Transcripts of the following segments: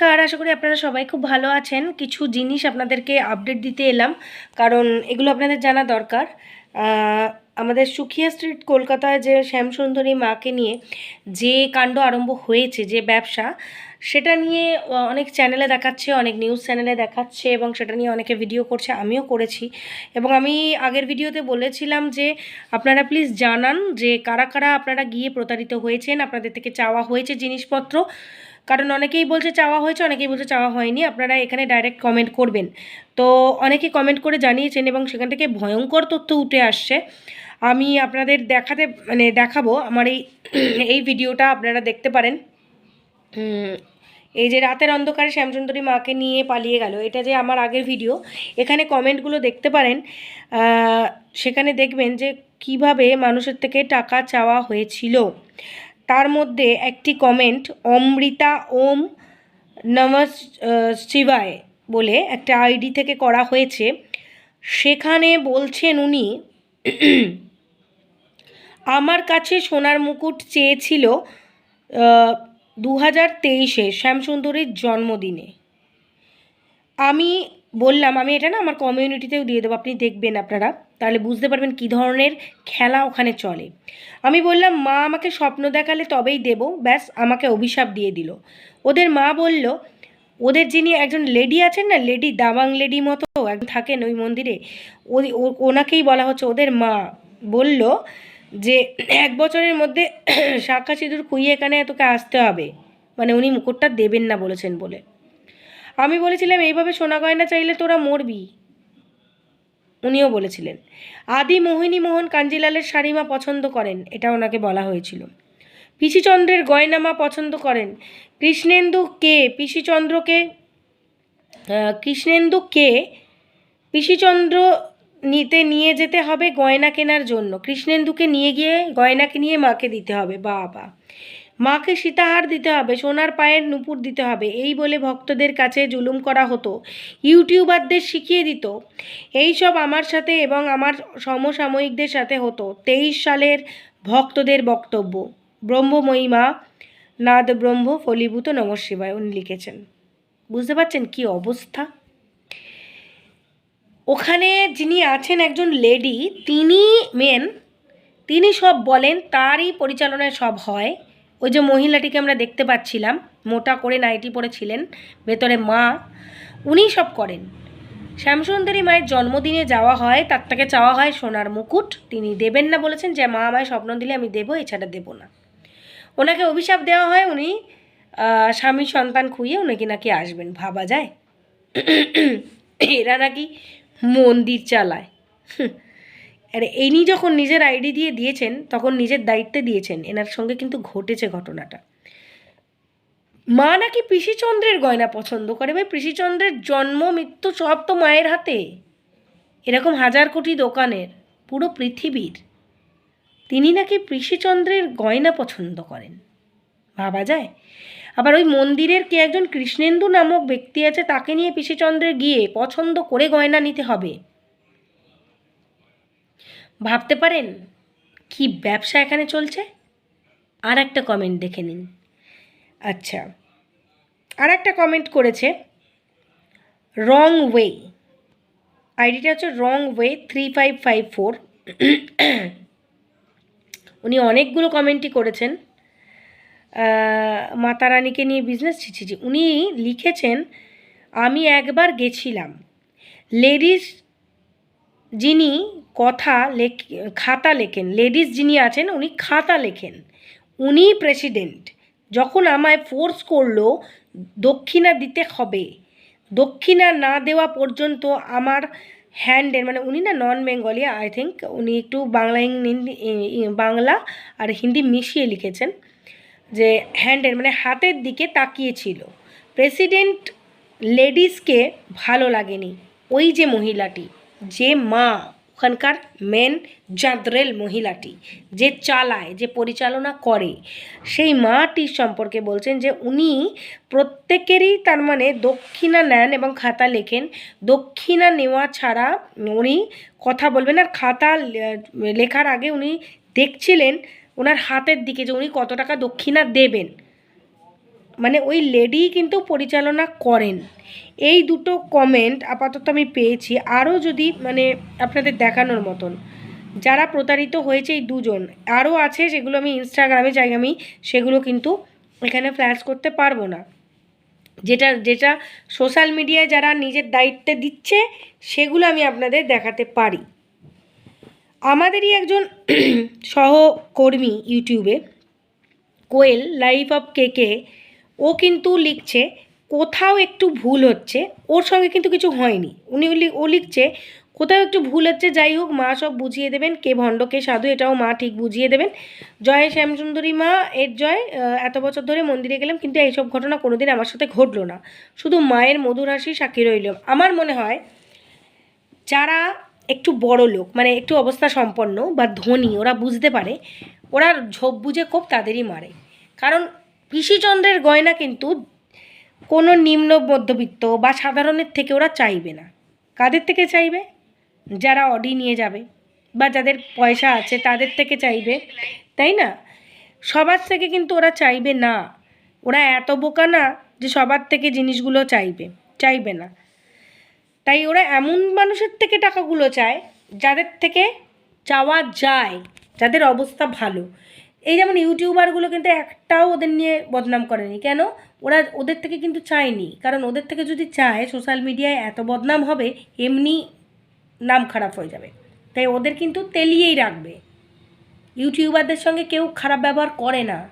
নমস্কার, আশা করি আপনারা সবাই খুব ভালো আছেন। কিছু জিনিস আপনাদেরকে আপডেট দিতে এলাম, কারণ এগুলো আপনাদের জানা দরকার। আমাদের সুখিয়া স্ট্রিট কলকাতায় যে শ্যামসুন্দরী মাকে নিয়ে যে কাণ্ড আরম্ভ হয়েছে, যে ব্যবসা, সেটা নিয়ে অনেক চ্যানেলে দেখাচ্ছে, অনেক নিউজ চ্যানেলে দেখাচ্ছে এবং সেটা নিয়ে অনেকে ভিডিও করছে, আমিও করেছি। এবং আমি আগের ভিডিওতে বলেছিলাম যে, আপনারা প্লিজ জানান যে কারা কারা আপনারা গিয়ে প্রতারিত হয়েছেন, আপনাদের থেকে চাওয়া হয়েছে জিনিসপত্র। কারণ অনেকেই বলছে চাওয়া হয়েছে, অনেকেই বলছে চাওয়া হয়নি, আপনারা এখানে ডাইরেক্ট কমেন্ট করবেন। তো অনেকে কমেন্ট করে জানিয়েছেন এবং সেখান থেকে ভয়ঙ্কর তথ্য উঠে আসছে। আমি আপনাদের দেখাতে মানে দেখাবো আমার এই এই ভিডিওটা আপনারা দেখতে পারেন। এই যে রাতের অন্ধকারে শ্যামসুন্দরী মাকে নিয়ে পালিয়ে গেল এটা যে আমার আগের ভিডিও। এখানে কমেন্টগুলো দেখতে পারেন। সেখানে দেখবেন যে কীভাবে মানুষের থেকে টাকা চাওয়া হয়েছিল। তার মধ্যে একটি কমেন্ট অমৃতা ওম নমঃ আহ, শিবায় বলে একটা আইডি থেকে করা হয়েছে। সেখানে বলছেন উনি আমার কাছে সোনার মুকুট চেয়েছিল দু হাজার তেইশে শ্যামসুন্দরীর জন্মদিনে। আমি বললাম, আমি এটা না আমার কমিউনিটিতেও দিয়ে দেবো, আপনি দেখবেন আপনারা, তাহলে বুঝতে পারবেন কী ধরনের খেলা ওখানে চলে। আমি বললাম, মা আমাকে স্বপ্ন দেখালে তবেই দেবো, ব্যাস, আমাকে অভিশাপ দিয়ে দিল। ওদের মা বলল, ওদের যিনি একজন লেডি আছেন না লেডি দাবাং লেডি মতো, একজন থাকেন ওই মন্দিরে ওনাকেই বলা হচ্ছে, ওদের মা বলল যে এক বছরের মধ্যে শাখা সিঁদুর খুইয়ে এখানে তোকে আসতে হবে। মানে উনি মুকুটটা দেবেন না বলেছেন বলে। আমি বলেছিলাম, এইভাবে সোনা গয়না চাইলে তোরা মরবি। উনিও বলেছিলেন। আদি মোহিনী মোহন কাঞ্জিলালের শাড়িমা পছন্দ করেন। এটা ওনাকে বলা হয়েছিল। পিসিচন্দ্রের গয়নামা পছন্দ করেন। কৃষ্ণেন্দু কে? পিসিচন্দ্রকে কৃষ্ণেন্দু কে? পিসিচন্দ্র নিতে নিয়ে যেতে হবে গয়না কেনার জন্য। কৃষ্ণেন্দুকে নিয়ে গিয়ে গয়নাকে নিয়ে মাকে দিতে হবে, বাবা। মাকে সীতাহার দিতে হবে, সোনার পায়ের নুপুর দিতে হবে, এই বলে ভক্তদের কাছে জুলুম করা হতো, ইউটিউবারদের শিখিয়ে দিত। এই সব আমার সাথে এবং আমার সমসাময়িকদের সাথে হতো। তেইশ সালের ভক্তদের বক্তব্য ব্রহ্মময়ীমা নাদ ব্রহ্ম ফলীভূত নম শিবায়। উনি লিখেছেন। বুঝতে পারছেন কি অবস্থা? ওখানে যিনি আছেন একজন লেডি, তিনি মেন তিনি সব বলেন, তারই পরিচালনায় সব হয়। ওই যে মহিলাটিকে আমরা দেখতে পাচ্ছিলাম, মোটা করে নাইটি পরেছিলেন, ভেতরে মা, উনি সব করেন। শ্যামসুন্দরী মায়ের জন্মদিনে যাওয়া হয় তার থেকে চাওয়া হয় সোনার মুকুট, তিনি দেবেন না বলেছেন যে, মা আমায় স্বপ্ন দিলে আমি দেবো, এছাড়া দেবো না। ওনাকে অভিশাপ দেওয়া হয়, উনি স্বামী সন্তান খুইয়ে উনাকে নাকি আসবেন, ভাবা যায়? এরা নাকি মন্দির চালায়। আর ইনি যখন নিজের আইডি দিয়ে দিয়েছেন, তখন নিজের দায়িত্বে দিয়েছেন। এনার সঙ্গে কিন্তু ঘটেছে ঘটনাটা। মা নাকি পিসিচন্দ্রের গয়না পছন্দ করে? ভাই, পিসিচন্দ্রের জন্ম, মৃত্যু সব তো মায়ের হাতে। এরকম হাজার কোটি দোকানের, পুরো পৃথিবীর। তিনি নাকি পিসিচন্দ্রের গয়না পছন্দ করেন? ভাবা যায়। আবার ওই মন্দিরের কে একজন কৃষ্ণেন্দু নামক ব্যক্তি আছে, তাকে নিয়ে পিসিচন্দ্রের গিয়ে পছন্দ করে গয়না নিতে হবে। ভাবতে পারেন কি ব্যবসা এখানে চলছে? আর একটা কমেন্ট দেখে নিন। আচ্ছা আর একটা কমেন্ট করেছে রং ওয়ে আইডিটা হচ্ছে wrong way three five five four উনি অনেকগুলো কমেন্টই করেছেন। আহ, মাতা রানীকে নিয়ে বিজনেস ছি ছি ছি। উনি লিখেছেন আমি একবার গেছিলাম। লেডিস যিনি কথা লেখ খাতা লেখেন লেডিস যিনি আছেন উনি খাতা লেখেন। উনি প্রেসিডেন্ট যখন আমায় ফোর্স করল দক্ষিণা দিতে হবে। দক্ষিণা না দেওয়া পর্যন্ত আমার হ্যান্ডের মানে উনি না নন বেঙ্গলি আই থিঙ্ক উনি একটু বাংলা বাংলা আর হিন্দি মিশিয়ে লিখেছেন। যে হ্যান্ডের মানে হাতের দিকে তাকিয়েছিল। প্রেসিডেন্ট লেডিসকে ভালো লাগেনি। ওই যে মহিলাটি, যে মা, ওখানকার মেন জাদ্রেল মহিলাটি, যে চালায়, যে পরিচালনা করে, সেই মাটির সম্পর্কে বলছেন যে উনি প্রত্যেকেরই তার মানে দক্ষিণা নেন এবং খাতা লেখেন। দক্ষিণা নেওয়া ছাড়া উনি কথা বলবেন আর খাতা লেখার আগে উনি দেখছিলেন ওনার হাতের দিকে যে উনি কত টাকা দক্ষিণা দেবেন। মানে ওই লেডি কিন্তু পরিচালনা করেন। এই দুটো কমেন্ট আপাতত আমি পেয়েছি। আরও যদি মানে আপনাদের দেখানোর মতন, যারা প্রতারিত হয়েছে এই দুজন, আরও আছে সেগুলো আমি ইনস্টাগ্রামে চাই আমি, সেগুলো কিন্তু এখানে ফ্ল্যাশ করতে পারব না। যেটা যেটা সোশ্যাল মিডিয়ায় যারা নিজের দায়িত্বে দিচ্ছে, সেগুলো আমি আপনাদের দেখাতে পারি। আমাদেরই একজন সহকর্মী ইউটিউবে, কোয়েল লাইফ অফ কেকে ও কিন্তু লিখছে, কোথাও একটু ভুল হচ্ছে। ওর সঙ্গে কিন্তু কিছু হয়নি। উনি ও লিখছে, কোথাও একটু ভুল হচ্ছে, যাই হোক, মা সব বুঝিয়ে দেবেন। কে ভণ্ড, কে সাধু, এটাও মা ঠিক বুঝিয়ে দেবেন। জয় শ্যামসুন্দরী মা, এর জয় এত বছর ধরে মন্দিরে গেলাম, কিন্তু এইসব ঘটনা কোনোদিন আমার সাথে ঘটলো না। শুধু মায়ের মধুর হাসি সাক্ষী রইল। আমার মনে হয়, যারা একটু বড় লোক মানে একটু অবস্থা সম্পন্ন বা ধনী, ওরা বুঝতে পারে, ওরা ঝোপ বুঝে কোপ তাদেরই মারে। কারণ পিসিচন্দ্রের গয়না কিন্তু কোনো নিম্ন মধ্যবিত্ত বা সাধারণের থেকে ওরা চাইবে না। কাদের থেকে চাইবে? যারা অডি নিয়ে যাবে বা যাদের পয়সা আছে তাদের থেকে চাইবে, তাই না? সবার থেকে কিন্তু ওরা চাইবে না। ওরা এত বোকা না যে সবার থেকে জিনিসগুলো চাইবে চাইবে না। তাই ওরা এমন মানুষের থেকে টাকাগুলো চায়, যাদের থেকে চাওয়া যায়, যাদের অবস্থা ভালো। এই যেমন ইউটিউবারগুলো কিন্তু একটাও ওদের নিয়ে বদনাম করেনি। কেন? ওরা ওদের থেকে কিন্তু চায়নি। কারণ ওদের থেকে যদি চায় সোশ্যাল মিডিয়ায় এত বদনাম হবে, এমনি নাম খারাপ হয়ে যাবে। তাই ওদের কিন্তু তেলিয়েই রাখবে। ইউটিউবারদের সঙ্গে কেউ খারাপ ব্যবহার করে না।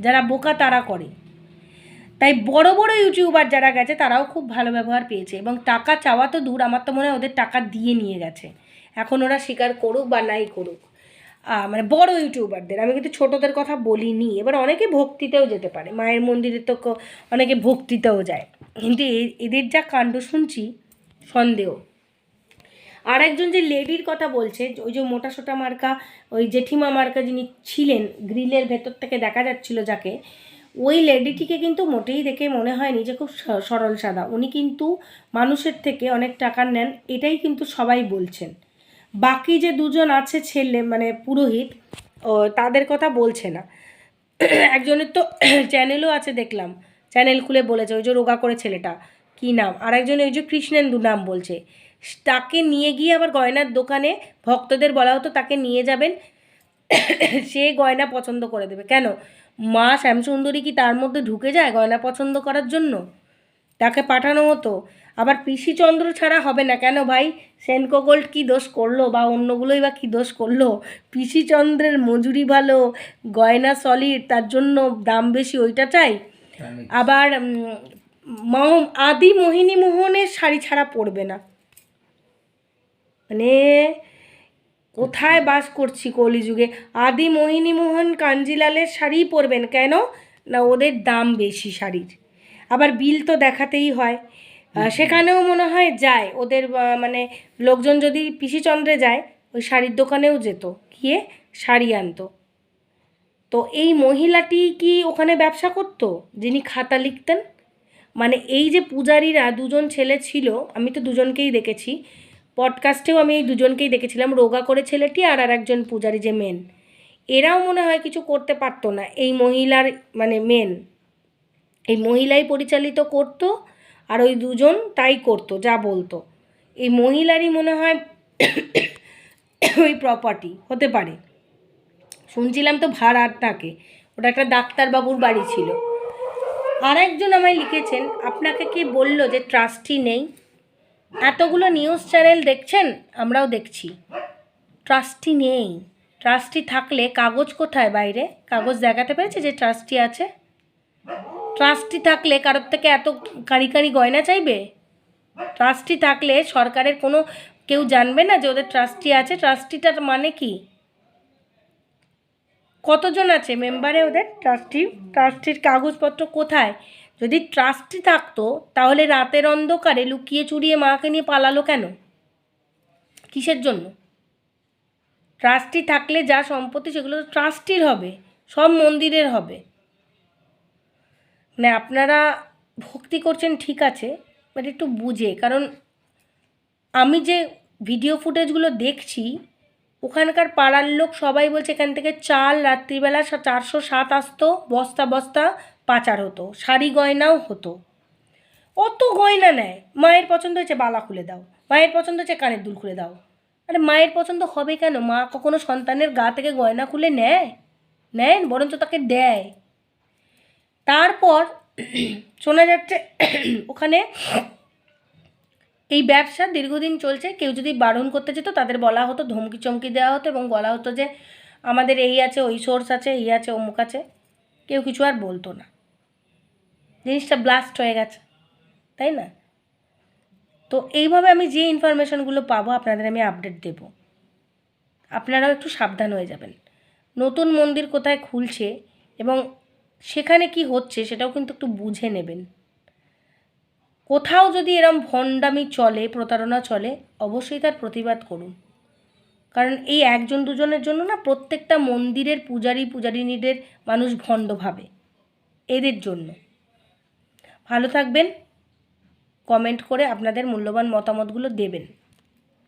যারা বোকা তারা করে। তাই বড় বড় ইউটিউবার যারা গেছে, তারাও খুব ভালো ব্যবহার পেয়েছে। এবং টাকা চাওয়া তো দূর, আমার তো মনে হয় ওদের টাকা দিয়ে নিয়ে গেছে। এখন ওরা স্বীকার করুক বা নাই করুক মানে বড় ইউটিউবারদের আমি কিন্তু ছোটদের কথা বলিনি। এবার অনেকে ভক্তিতেও যেতে পারে, মায়ের মন্দিরে তো অনেকে ভক্তিতেও যায়। কিন্তু এদের যা কাণ্ড শুনছি, সন্দেহ। আর একজন যে লেডির কথা বলছে, ওই যে মোটা সোটা মার্কা, ওই জেঠিমা মার্কা যিনি ছিলেন, গ্রিলের ভেতর থেকে দেখা যাচ্ছিল যাকে ওই লেডিটিকে কিন্তু মোটেই দেখে মনে হয়নি যে খুব সরল সাদা। উনি কিন্তু মানুষের থেকে অনেক টাকা নেন, এটাই কিন্তু সবাই বলছেন। বাকি যে দুজন আছে ছেলে মানে পুরোহিত তাদের কথা বলছে না। একজনের তো চ্যানেলও আছে দেখলাম। চ্যানেল খুলে বলেছে, ওই যে রোগা করে ছেলেটা। কি নাম? আর একজন ওই যে কৃষ্ণেন্দু নাম বলছে। তাকে নিয়ে গিয়ে আবার গয়নার দোকানে ভক্তদের বলা হতো তাকে নিয়ে যাবেন। সে গয়না পছন্দ করে দেবে। কেন? মা শ্যামসুন্দরী কি তার মধ্যে ঢুকে যায় গয়না পছন্দ করার জন্য? তাকে পাঠানো হতো। আবার পিসিচন্দ্র ছাড়া হবে না কেন ভাই? সেনকো গোল্ড কী দোষ করল বা অন্যগুলোই বা কী দোষ করল? পিসিচন্দ্রের মজুরি ভালো গয়না সলিড তার জন্য দাম বেশি ওইটা চাই? আবার আদি মোহিনী মোহনের শাড়ি ছাড়া পরবে না। মানে কোথায় বাস করছি কলিযুগে? আদি মোহিনী মোহন কাঞ্জিলালের শাড়িই পরবেন কেন? না ওদের দাম বেশি শাড়ির। আবার বিল তো দেখাতেই হয়। সেখানেও মনে হয় যায়। ওদের মানে লোকজন যদি পিসিচন্দ্রে যায় ওই শাড়ির দোকানেও যেত। গিয়ে শাড়ি আনতো। তো এই মহিলাটি কি ওখানে ব্যবসা করতো যিনি খাতা লিখতেন? মানে এই যে পূজারীরা দুজন ছেলে ছিল আমি তো দুজনকেই দেখেছি পডকাস্টেও আমি এই দুজনকেই দেখেছিলাম, রোগা করে ছেলেটি আর আর একজন পূজারি যে মেন এরাও মনে হয় কিছু করতে পারতো না, এই মহিলার মানে মেন এই মহিলাই পরিচালিত করতো আর ওই দুজন তাই করতো, যা বলতো। এই মহিলারই মনে হয় ওই প্রপার্টি হতে পারে। শুনছিলাম তো ভাড়ার থাকে ওটা একটা ডাক্তারবাবুর বাড়ি ছিল। আর একজন আমায় লিখেছেন, আপনাকে কি বলল যে ট্রাস্টি নেই? এতগুলো নিউজ চ্যানেল দেখছেন? আমরাও দেখছি। ট্রাস্টি নেই। ট্রাস্টি থাকলে কাগজ কোথায় বাইরে? কাগজ দেখাতে পেরেছে যে ট্রাস্টি আছে? ট্রাস্টি থাকলে কারোর থেকে এত কাঁড়ি কাঁড়ি গয়না চাইবে? ট্রাস্টি থাকলে সরকারের কোনো কেউ জানবে না যে ওদের ট্রাস্টি আছে? ট্রাস্টিটার মানে কি? কতজন আছে? মেম্বারে ওদের? ট্রাস্টি ট্রাস্টির কাগজপত্র কোথায়? যদি ট্রাস্টি থাকতো, তাহলে রাতের অন্ধকারে লুকিয়ে চুরিয়ে মাকে নিয়ে পালালো কেন? কিসের জন্য? ট্রাস্টি থাকলে যা সম্পত্তি সেগুলো তো ট্রাস্টির হবে, সব মন্দিরের হবে। মানে আপনারা ভক্তি করছেন, ঠিক আছে বাট একটু বুঝে, কারণ আমি যে ভিডিও ফুটেজগুলো দেখছি, ওখানকার পাড়ার লোক সবাই বলছে, এখান থেকে চাল রাত্রিবেলা চারশো সাত আসতো, বস্তা বস্তা পাচার হতো, শাড়ি গয়নাও হতো। অত গয়না নেয়, মায়ের পছন্দ হয়েছে বালা খুলে দাও, মায়ের পছন্দ হচ্ছে কানের দুল খুলে দাও। আরে মায়ের পছন্দ হবে কেন? মা কখনো সন্তানের গা থেকে গয়না খুলে নেয়? নেন বরঞ্চ তাকে দেয়। তারপর শোনা যাচ্ছে ওখানে এই ব্যবসা দীর্ঘদিন চলছে, কেউ যদি বারণ করতে যেত তাদের বলা হতো, ধমকি চমকি দেওয়া হতো এবং বলা হতো যে, আমাদের এই আছে, ওই সোর্স আছে, এই আছে, অমুক আছে। কেউ কিছু আর বলতো না। জিনিসটা ব্লাস্ট হয়ে গেছে, তাই না? তো এইভাবে আমি যে ইনফরমেশনগুলো পাবো আপনাদের আমি আপডেট দেব। আপনারাও একটু সাবধান হয়ে যাবেন। নতুন মন্দির কোথায় খুলছে এবং সেখানে কি হচ্ছে সেটাও কিন্তু একটু বুঝে নেবেন। কোথাও যদি এরম ভণ্ডামি চলে, প্রতারণা চলে, অবশ্যই তার প্রতিবাদ করুন। কারণ এই একজন দুজনের জন্য না প্রত্যেকটা মন্দিরের পূজারী পূজারিনীদের মানুষ ভণ্ড ভাবে। এদের জন্য। ভালো থাকবেন কমেন্ট করে আপনাদের মূল্যবান মতামতগুলো দেবেন।